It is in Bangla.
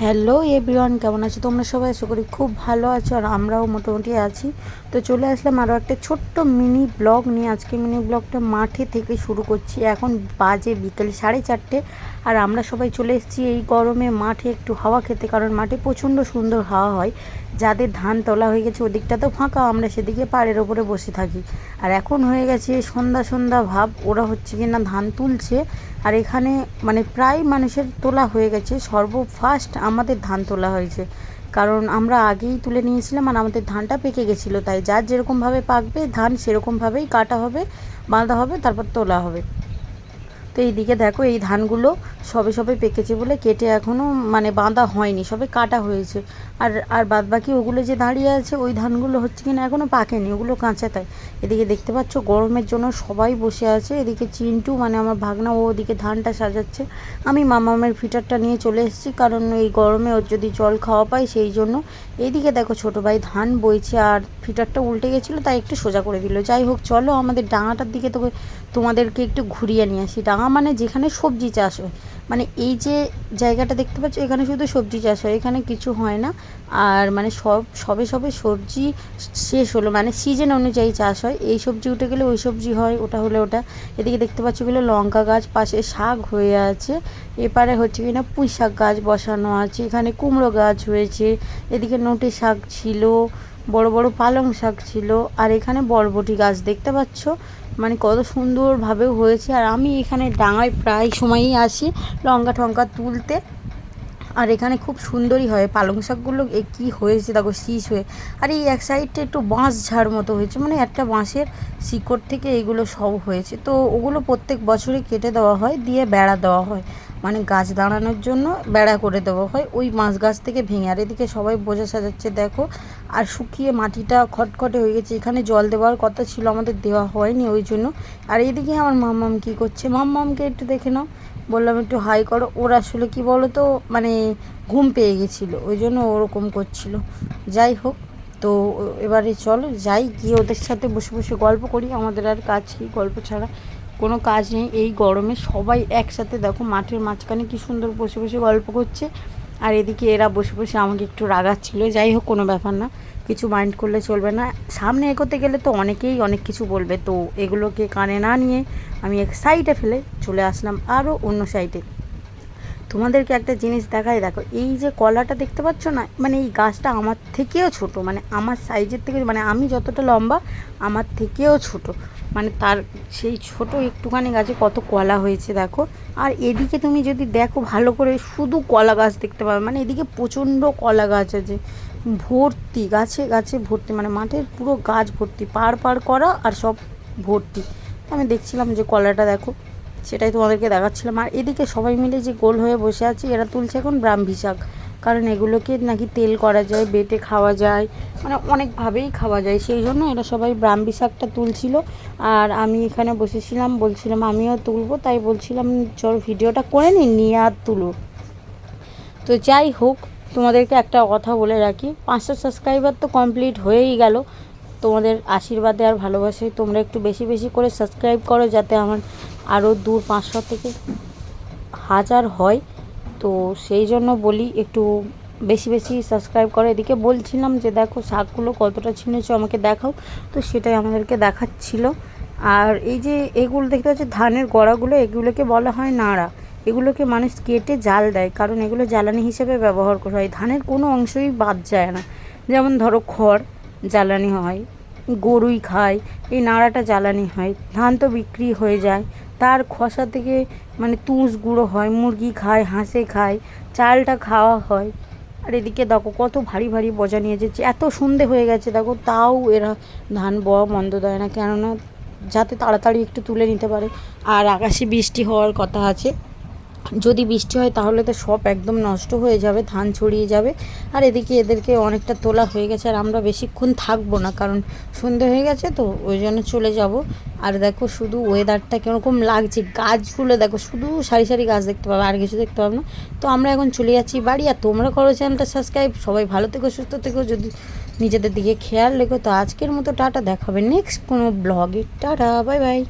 হ্যালো এভরিওয়ান, কেমন আছো? তোমরা সবাই আশা করি খুব ভালো আছো আর আমরাও মোটামুটি আছি। তো চলে আসলাম আরও একটা ছোট্ট মিনি ব্লগ নিয়ে। আজকে মিনি ব্লগটা মাঠে থেকে শুরু করছি। এখন বাজে বিকেল সাড়ে চারটে আর আমরা সবাই চলে এসেছি এই গরমে মাঠে একটু হাওয়া খেতে, কারণ মাঠে প্রচণ্ড সুন্দর হাওয়া হয়। যাদের ধান তোলা হয়ে গেছে ওদিকটা তো ফাঁকা, আমরা সেদিকে পাড়ের ওপরে বসে থাকি। আর এখন হয়ে গেছে সন্ধ্যা সন্ধ্যা ভাব, ওরা হচ্ছে কি না ধান তুলছে। আর এখানে মানে প্রায় মানুষের তোলা হয়ে গেছে সর্ব ফার্স্ট আমাদের ধান তোলা হয়েছে। কারণ আমরা আগেই তুলে নিয়েছিলাম আর আমাদের ধানটা পেকে গেছিল, তাই যার যেরকমভাবে পাকবে, ধান সেরকমভাবেই কাটা হবে, বাঁধা হবে, তারপর তোলা হবে। তো এইদিকে দেখো এই ধানগুলো সবে সবে পেকেছে বলে কেটে এখনও মানে বাঁধা হয়নি, সবে কাটা হয়েছে। আর আর বাদ বাকি ওগুলো যে দাঁড়িয়ে আছে, ওই ধানগুলো হচ্ছে কিনা এখনও পাকেনি, ওগুলো কাঁচা তাই। এদিকে দেখতে পাচ্ছ গরমের জন্য সবাই বসে আছে, এদিকে চিন্টু মানে আমার ভাগনা, ও ওদিকে ধানটা সাজাচ্ছে। আমি মামামের ফিটারটা নিয়ে চলে এসেছি, কারণ এই গরমে ওর যদি জল খাওয়া পায় সেই জন্য। এইদিকে দেখো ছোটো ভাই ধান বইছে আর ফিটারটা উল্টে গেছিল, তাই একটু সোজা করে দিল। যাই হোক, চলো আমাদের ডাঙাটার দিকে তো তোমাদেরকে একটু ঘুরিয়ে নিয়ে আসি। ডাঙা মানে যেখানে সবজি চাষ হয়। মানে এই যে জায়গাটা দেখতে পাচ্ছ, এখানে শুধু সবজি চাষ হয়, এখানে কিছু হয় না। আর মানে সব, সবে সবে সবজি শেষ হলো। মানে সিজন অনুযায়ী চাষ হয়। এই সবজি উঠে গেলে ওই সবজি হয়, ওটা হলে ওটা। এদিকে দেখতে পাচ্ছ এগুলো লঙ্কা গাছ, পাশে শাক হয়ে আছে। এপারে হচ্ছে কি না পুঁই শাক গাছ বসানো আছে। এখানে কুমড়ো গাছ হয়েছে। এদিকে নোটে শাক ছিল। বড় বড় পালং শাক ছিল, আর এখানে বরবটি গাছ দেখতে পাচ্ছ। মানে কত সুন্দরভাবেও হয়েছে, আর আমি এখানে ডাঙায় প্রায় সময়ই আসি লঙ্কা টঙ্কা তুলতে। আর এখানে খুব সুন্দরই হয়, পালং শাকগুলো এ কী হয়েছে দেখো, শীষ হয়ে। আর এই এক সাইডটা একটু বাঁশ ঝাড় মতো হয়েছে মানে একটা বাঁশের শিকড় থেকে এইগুলো সব হয়েছে। তো ওগুলো প্রত্যেক বছরই কেটে দেওয়া হয়, দিয়ে বেড়া দেওয়া হয়। মানে গাছ দাঁড়ানোর জন্য বেড়া করে দেওয়া হয় ওই মাছ গাছ থেকে ভেঙে। আর এদিকে সবাই বোঝা সাজাচ্ছে, দেখো। আর শুকিয়ে মাটিটা খটখটে হয়ে গেছে। এখানে জল দেওয়ার কথা ছিল, আমাদের দেওয়া হয়নি ওই জন্য। আর এদিকে আমার মাম্মাম কী করছে? মাম্মামকে একটু দেখে নাও। বললাম, একটু হাই করো। ওর আসলে কি বলো তো মানে ঘুম পেয়ে গেছিল। ওই জন্য ওরকম করছিল। যাই হোক, তো এবারে চলো। যাই, গিয়ে ওদের সাথে বসে বসে গল্প করি। আমাদের আর কাজ কি গল্প ছাড়া। কোনো কাজ নেই, এই গরমে সবাই একসাথে দেখো মাঠের মাঝখানে কি সুন্দর বসে বসে গল্প করছে। আর এদিকে এরা বসে বসে আমাকে একটু রাগাচ্ছিল, যাই হোক কোনো ব্যাপার না, কিছু মাইন্ড করলে চলবে না। সামনে এগোতে গেলে তো অনেকেই অনেক কিছু বলবে, তো এগুলোকে কানে না নিয়ে আমি এক সাইডে ফেলে চলে আসলাম আরও অন্য সাইডে তোমাদেরকে একটা জিনিস দেখাই, দেখো এই যে কলাটা দেখতে পাচ্ছ না মানে এই গাছটা আমার থেকেও ছোট মানে আমার সাইজের থেকে মানে আমি যতটা লম্বা, আমার থেকেও ছোট। মানে তার সেই ছোট একটুখানি গাছে কত কলা হয়েছে, দেখো। আর এদিকে তুমি যদি দেখো ভালো করে শুধু কলা গাছ দেখতে পাবে মানে এদিকে প্রচণ্ড কলা গাছ আছে। ভর্তি, গাছে গাছে ভর্তি মানে মাঠের পুরো গাছ ভর্তি, পার পার করা আর সব ভর্তি। আমি দেখছিলাম যে কলাটা দেখো, সেটাই তোমাদেরকে দেখাচ্ছিলাম। আর এদিকে সবাই মিলে যে গোল হয়ে বসে আছে, এরা তুলছে এখন ব্রাহ্মী শাক। কারণ এগুলোকে নাকি তেল করা যায়, বেটে খাওয়া যায় মানে অনেকভাবেই খাওয়া যায়। সেই জন্য এরা সবাই ব্রাহ্মী শাকটা তুলছিল। আর আমি এখানে বসেছিলাম, বলছিলাম, আমিও তুলবো। তাই বলছিলাম, চল ভিডিওটা করে নিই, নিয়ে আর তুলো। তো যাই হোক, তোমাদেরকে একটা কথা বলে রাখি। পাঁচশো সাবস্ক্রাইবার তো কমপ্লিট হয়েই গেল। তোমাদের আশীর্বাদে আর ভালোবাসে তোমরা একটু বেশি বেশি করে সাবস্ক্রাইব করো, যাতে আমার আরও দূর পাঁচশো থেকে হাজার হয়। তো সেই জন্য বলি একটু বেশি বেশি সাবস্ক্রাইব করো। এদিকে বলছিলাম যে দেখো শাকগুলো কতটা ছিনেছো আমাকে দেখাও। তো সেটাই আমাদেরকে দেখাচ্ছিল। আর এই যে এগুলো দেখতে পাচ্ছি, ধানের গড়াগুলো, এগুলোকে বলা হয় নাড়া। এগুলোকে মানুষ কেটে জাল দেয়, কারণ এগুলো জ্বালানি হিসেবে ব্যবহার করা হয়। ধানের কোনো অংশই বাদ যায় না। যেমন ধরো খড় জ্বালানি হয়, গরুই খায়, এই নাড়াটা জ্বালানি হয়। ধান তো বিক্রি হয়ে যায়। তার খসা থেকে মানে তুষ গুঁড়ো হয়, মুরগি খায়, হাঁসে খায়, চালটা খাওয়া হয়। আর এদিকে দেখো কত ভারী ভারী বজা নিয়ে যাচ্ছে এত সন্ধে হয়ে গেছে, দেখো তাও এরা ধান বওয়া মন্দ দেয় না, কেননা যাতে তাড়াতাড়ি একটু তুলে নিতে পারে। আর আকাশে বৃষ্টি হওয়ার কথা আছে। যদি বৃষ্টি হয় তাহলে তো সব একদম নষ্ট হয়ে যাবে, ধান ছড়িয়ে যাবে। আর এদিকে এদেরকে অনেকটা তোলা হয়ে গেছে আর আমরা বেশিক্ষণ থাকব না, কারণ সন্ধে হয়ে গেছে তো ওই জন্য চলে যাব। আর দেখো শুধু ওয়েদারটা কীরকম লাগছে, গাছগুলো দেখো শুধু সারি সারি গাছ দেখতে পাবে, আর কিছু দেখতে পাবে না। তো আমরা এখন চলে যাচ্ছি বাড়ি, আর তোমরা করো চ্যানেলটা সাবস্ক্রাইব সবাই ভালো থেকো, সুস্থ থেকো, যদি নিজেদের দিকে খেয়াল রেখো। তো আজকের মতো টাটা দেখাবে নেক্সট কোনো ব্লগে টাটা বাই বাই